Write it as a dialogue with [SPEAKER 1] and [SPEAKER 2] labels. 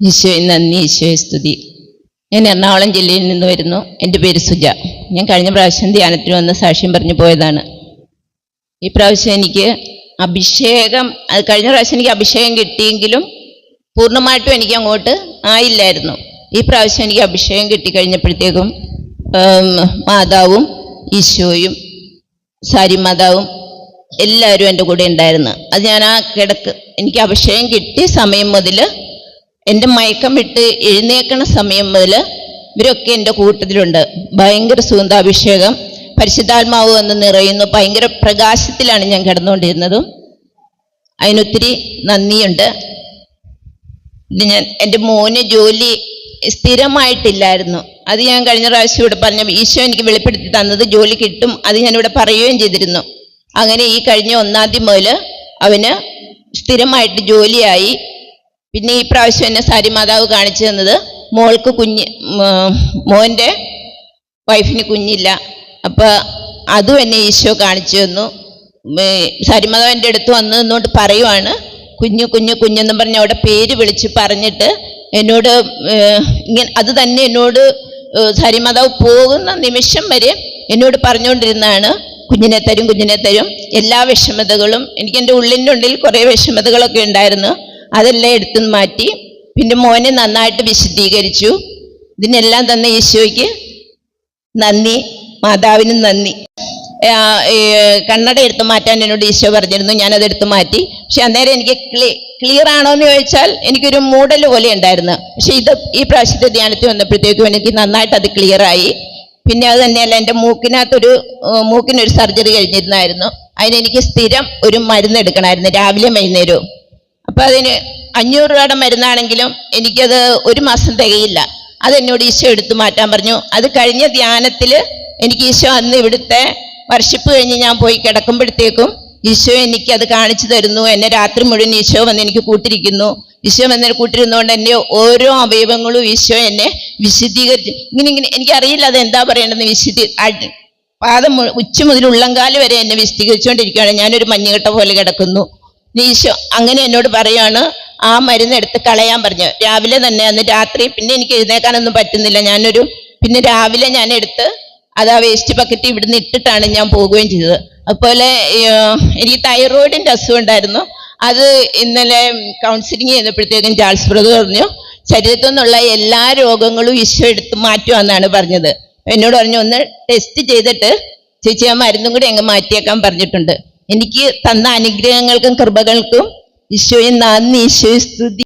[SPEAKER 1] ഈശോയെ നന്ദി. ഈശോയെ സ്തുതി. ഞാൻ എറണാകുളം ജില്ലയിൽ നിന്ന് വരുന്നു. എന്റെ പേര് സുജ. ഞാൻ കഴിഞ്ഞ പ്രാവശ്യം ധ്യാനത്തിന് വന്ന് സാക്ഷ്യം പറഞ്ഞു പോയതാണ്. ഈ പ്രാവശ്യം എനിക്ക് അഭിഷേകം അത് കഴിഞ്ഞ പ്രാവശ്യം എനിക്ക് അഭിഷേകം കിട്ടിയെങ്കിലും പൂർണമായിട്ടും എനിക്ക് അങ്ങോട്ട് ആയില്ലായിരുന്നു. ഈ പ്രാവശ്യം എനിക്ക് അഭിഷേകം കിട്ടി കഴിഞ്ഞപ്പോഴത്തേക്കും മാതാവും ഈശോയും സാരി മാതാവും എല്ലാവരും എന്റെ കൂടെ ഉണ്ടായിരുന്നു. അത് ഞാൻ ആ കിടക്ക് എനിക്ക് അഭിഷേകം കിട്ടിയ സമയം മുതൽ എന്റെ മയക്കം വിട്ട് എഴുന്നേക്കണ സമയം മുതൽ ഇവരൊക്കെ എന്റെ കൂട്ടത്തിലുണ്ട്. ഭയങ്കര സുഗന്ധാഭിഷേകം പരിശുദ്ധാത്മാവ് വന്ന് നിറയുന്നു. ഭയങ്കര പ്രകാശത്തിലാണ് ഞാൻ കിടന്നുകൊണ്ടിരുന്നതും. അതിനൊത്തിരി നന്ദിയുണ്ട്. ഞാൻ എന്റെ മോന് ജോലി സ്ഥിരമായിട്ടില്ലായിരുന്നു. അത് ഞാൻ കഴിഞ്ഞ പ്രാവശ്യം ഇവിടെ പറഞ്ഞ ഈശോ എനിക്ക് വെളിപ്പെടുത്തി തന്നത് ജോലി കിട്ടും അത് ഞാൻ ഞാനിവിടെ പറയുകയും ചെയ്തിരുന്നു. അങ്ങനെ ഈ കഴിഞ്ഞ ഒന്നാം തീയതി മുതൽ അവന് സ്ഥിരമായിട്ട് ജോലിയായി. പിന്നെ ഈ പ്രാവശ്യം എന്നെ സാരി മാതാവ് കാണിച്ചു തന്നത്. മോൾക്ക് കുഞ്ഞ് മോന്റെ വൈഫിന് കുഞ്ഞില്ല. അപ്പോൾ അതും എന്നെ ഈശോ കാണിച്ചു തന്നു. സാരിമാതാവ് എന്റെ അടുത്ത് വന്ന് എന്നോട് പറയുവാണ്. കുഞ്ഞു കുഞ്ഞു കുഞ്ഞെന്നും പറഞ്ഞ് അവിടെ പേര് വിളിച്ച് പറഞ്ഞിട്ട് എന്നോട് ഇങ്ങനെ അത് തന്നെ എന്നോട് സരിമാതാവ് പോകുന്ന നിമിഷം വരെ എന്നോട് പറഞ്ഞുകൊണ്ടിരുന്നതാണ് കുഞ്ഞിനെ തരും കുഞ്ഞിനെ തരും. എല്ലാ വിഷമതകളും എനിക്ക് എന്റെ ഉള്ളിന്റെ ഉള്ളിൽ കുറേ വിഷമതകളൊക്കെ ഉണ്ടായിരുന്നു. അതെല്ലാം എടുത്തു മാറ്റി പിന്നെ മോനെ നന്നായിട്ട് വിശദീകരിച്ചു ഇതിനെല്ലാം തന്നെ ഈശോയ്ക്ക് നന്ദി മാതാവിനും നന്ദി. കണ്ണട എടുത്തു മാറ്റാൻ എന്നോട് ഈശോ പറഞ്ഞിരുന്നു. ഞാനത് എടുത്തു മാറ്റി. പക്ഷെ അന്നേരം എനിക്ക് ക്ലി ക്ലിയർ ആണോ എന്ന് ചോദിച്ചാൽ എനിക്കൊരു മൂടൽ പോലെ ഉണ്ടായിരുന്നു. പക്ഷെ ഇത് ഈ പ്രാവശ്യത്തെ ധ്യാനത്തിൽ വന്നപ്പോഴത്തേക്കും എനിക്ക് നന്നായിട്ട് അത് ക്ലിയർ ആയി. പിന്നെ അത് തന്നെയല്ല എന്റെ മൂക്കിനകത്തൊരു മൂക്കിനൊരു സർജറി കഴിഞ്ഞിരുന്നായിരുന്നു. അതിനെനിക്ക് സ്ഥിരം ഒരു മരുന്ന് എടുക്കണമായിരുന്നു. രാവിലെ വൈകുന്നേരവും. അപ്പൊ അതിന് അഞ്ഞൂറ് രൂപയുടെ മരുന്നാണെങ്കിലും എനിക്കത് ഒരു മാസം തികയില്ല. അത് എന്നോട് ഈശോ എടുത്തു മാറ്റാൻ പറഞ്ഞു. അത് കഴിഞ്ഞ ധ്യാനത്തിൽ എനിക്ക് ഈശോ അന്ന് ഇവിടുത്തെ വർഷിപ്പ് കഴിഞ്ഞ് ഞാൻ പോയി കിടക്കുമ്പോഴത്തേക്കും ഈശോ എനിക്ക് അത് കാണിച്ചു തരുന്നു. എന്നെ രാത്രി മുഴുവൻ ഈശോ വന്ന് എനിക്ക് കൂട്ടിരിക്കുന്നു. ഈശോ വന്ന് കൂട്ടിരുന്നുകൊണ്ട് എന്റെ ഓരോ അവയവങ്ങളും ഈശോ എന്നെ വിശദീകരിച്ച് ഇങ്ങനെ ഇങ്ങനെ എനിക്കറിയില്ല അത് എന്താ പറയേണ്ടതെന്ന് വിശദീ പാദം ഉച്ച മുതൽ ഉള്ളംകാൽ വരെ എന്നെ വിശദീകരിച്ചുകൊണ്ടിരിക്കുകയാണ് ഞാനൊരു മഞ്ഞുകെട്ട പോലെ കിടക്കുന്നു. ഈശോ അങ്ങനെ എന്നോട് പറയാണ് ആ മരുന്ന് എടുത്ത് കളയാൻ പറഞ്ഞു. രാവിലെ തന്നെ അന്ന് രാത്രി പിന്നെ എനിക്ക് എഴുന്നേക്കാനൊന്നും പറ്റുന്നില്ല. ഞാനൊരു പിന്നെ രാവിലെ ഞാൻ എടുത്ത് അത് ആ വേസ്റ്റ് ബക്കറ്റ് ഇവിടുന്ന് ഇട്ടിട്ടാണ് ഞാൻ പോവുകയും ചെയ്തത്. അതുപോലെ എനിക്ക് തൈറോയിഡിന്റെ അസുഖം ഉണ്ടായിരുന്നു. അത് ഇന്നലെ കൗൺസിലിംഗ് ചെയ്തപ്പോഴത്തേക്കും ചാൾസ് ബ്രദർ പറഞ്ഞു ശരീരത്തിൽ നിന്നുള്ള എല്ലാ രോഗങ്ങളും ഈശോ എടുത്ത് മാറ്റുമെന്നാണ് പറഞ്ഞത്. എന്നോട് പറഞ്ഞു ഒന്ന് ടെസ്റ്റ് ചെയ്തിട്ട് ചേച്ചി ആ മരുന്നും കൂടി അങ്ങ് മാറ്റിയേക്കാൻ പറഞ്ഞിട്ടുണ്ട്. എനിക്ക് തന്ന അനുഗ്രഹങ്ങൾക്കും കൃപകൾക്കും ഈശോയെ നന്ദി ഈശോയെ സ്തുതി.